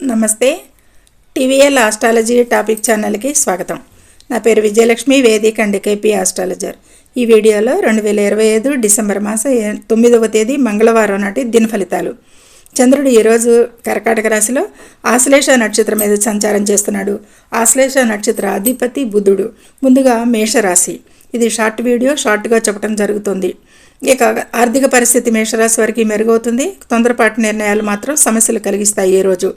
నమస్తే. TVL astrology topic ఛానల్కి స్వాగతం. నా పేరు విజయలక్ష్మి వేదిక అండ్ కేపీ ఆస్ట్రాలజర్. ఈ వీడియోలో రెండు వేల ఇరవై ఐదు డిసెంబర్ మాసం తొమ్మిదవ తేదీ మంగళవారం నాటి దిన ఫలితాలు చంద్రుడు ఈరోజు కర్కాటక రాశిలో ఆశ్లేష నక్షత్రం మీద సంచారం చేస్తున్నాడు. ఆశ్లేష నక్షత్ర అధిపతి బుధుడు. ముందుగా మేషరాశి. ఇది షార్ట్ వీడియో షార్ట్గా చెప్పడం జరుగుతుంది. ఇక ఆర్థిక పరిస్థితి మేషరాశి వారికి మెరుగవుతుంది. తొందరపాటు నిర్ణయాలు మాత్రం సమస్యలు కలిగిస్తాయి ఈ రోజు.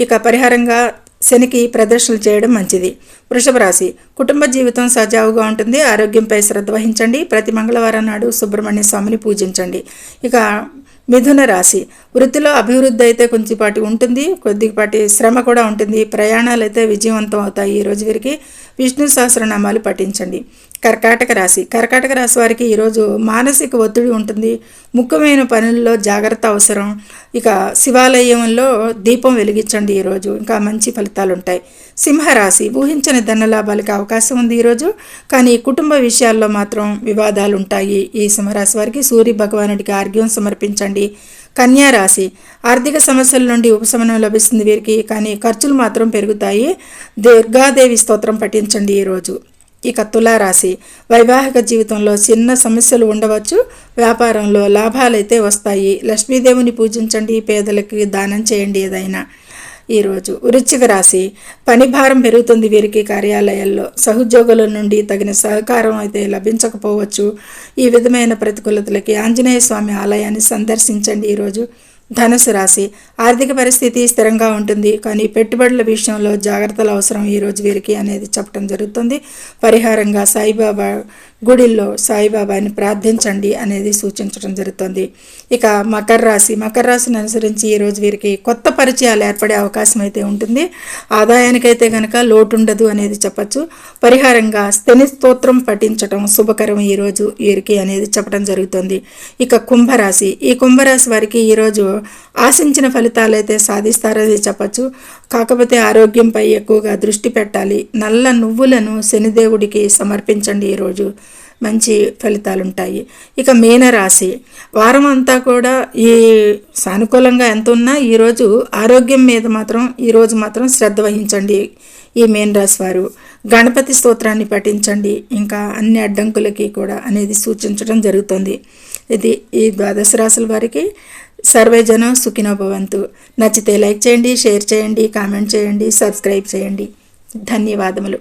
ఇక పరిహారంగా శనికి ప్రదర్శనలు చేయడం మంచిది. వృషభ రాశి. కుటుంబ జీవితం సజావుగా ఉంటుంది. ఆరోగ్యంపై శ్రద్ధ వహించండి. ప్రతి మంగళవారం నాడు సుబ్రహ్మణ్య స్వామిని పూజించండి. ఇక మిథున రాశి. వృత్తిలో అభివృద్ధి అయితే కొంచెంపాటి ఉంటుంది. కొద్దిపాటి శ్రమ కూడా ఉంటుంది. ప్రయాణాలు అయితే విజయవంతం అవుతాయి. ఈ రోజు వీరికి విష్ణు సహస్రనామాలు పఠించండి. కర్కాటక రాశి. కర్కాటక రాశి వారికి ఈరోజు మానసిక ఒత్తిడి ఉంటుంది. ముఖ్యమైన పనుల్లో జాగ్రత్త అవసరం. ఇక శివాలయంలో దీపం వెలిగించండి ఈరోజు ఇంకా మంచి ఫలితాలు ఉంటాయి. సింహరాశి. ఊహించని ధనలాభాలకి అవకాశం ఉంది ఈరోజు కానీ కుటుంబ విషయాల్లో మాత్రం వివాదాలు ఉంటాయి. ఈ సింహరాశి వారికి సూర్య భగవానుడికి ఆర్గ్యం సమర్పించండి. కన్యా రాశి. ఆర్థిక సమస్యల నుండి ఉపశమనం లభిస్తుంది వీరికి కానీ ఖర్చులు మాత్రం పెరుగుతాయి. దుర్గాదేవి స్తోత్రం పఠించండి ఈరోజు ఇక తులారాశి. వైవాహిక జీవితంలో చిన్న సమస్యలు ఉండవచ్చు. వ్యాపారంలో లాభాలైతే వస్తాయి. లక్ష్మీదేవిని పూజించండి. పేదలకి దానం చేయండి ఏదైనా. ఈరోజు వృశ్చిక రాశి. పని భారం పెరుగుతుంది వీరికి కార్యాలయాల్లో. సహోద్యోగుల నుండి తగిన సహకారం అయితే లభించకపోవచ్చు. ఈ విధమైన ప్రతికూలతలకి ఆంజనేయ స్వామి ఆలయాన్ని సందర్శించండి ఈరోజు ధనుసు రాశి. ఆర్థిక పరిస్థితి స్థిరంగా ఉంటుంది. కానీ పెట్టుబడుల విషయంలో జాగ్రత్తలు అవసరం ఈరోజు వీరికి అనేది చెప్పడం జరుగుతుంది. పరిహారంగా సాయిబాబా గుడిల్లో సాయిబాబాని ప్రార్థించండి అనేది సూచించడం జరుగుతుంది. ఇక మకర రాశి. మకర రాశిని అనుసరించి ఈరోజు వీరికి కొత్త పరిచయాలు ఏర్పడే అవకాశం అయితే ఉంటుంది. ఆదాయానికైతే కనుక లోటు ఉండదు అనేది చెప్పచ్చు. పరిహారంగా స్థని స్తోత్రం పఠించడం శుభకరం ఈరోజు వీరికి అనేది చెప్పడం జరుగుతుంది. ఇక కుంభరాశి. ఈ కుంభరాశి వారికి ఈరోజు ఆశించిన ఫలితాలు అయితే సాధిస్తారని చెప్పచ్చు. కాకపోతే ఆరోగ్యంపై ఎక్కువగా దృష్టి పెట్టాలి. నల్ల నువ్వులను శనిదేవుడికి సమర్పించండి ఈరోజు. మంచి ఫలితాలు ఉంటాయి ఇక మీనరాశి. వారం అంతా కూడా ఈ సానుకూలంగా ఎంత ఉన్నా ఈరోజు ఆరోగ్యం మీద మాత్రం ఈరోజు మాత్రం శ్రద్ధ వహించండి ఈ మీన రాశి వారు. గణపతి స్తోత్రాన్ని పఠించండి. ఇంకా అన్ని అడ్డంకులకి కూడా అనేది సూచించడం జరుగుతుంది. ఇది ఈ ద్వాదశ రాశుల వారికి సర్వేజనం సుఖినో భవంతు నచ్చితే లైక్ చేయండి షేర్ చేయండి కామెంట్ చేయండి సబ్స్క్రైబ్ చేయండి. ధన్యవాదములు.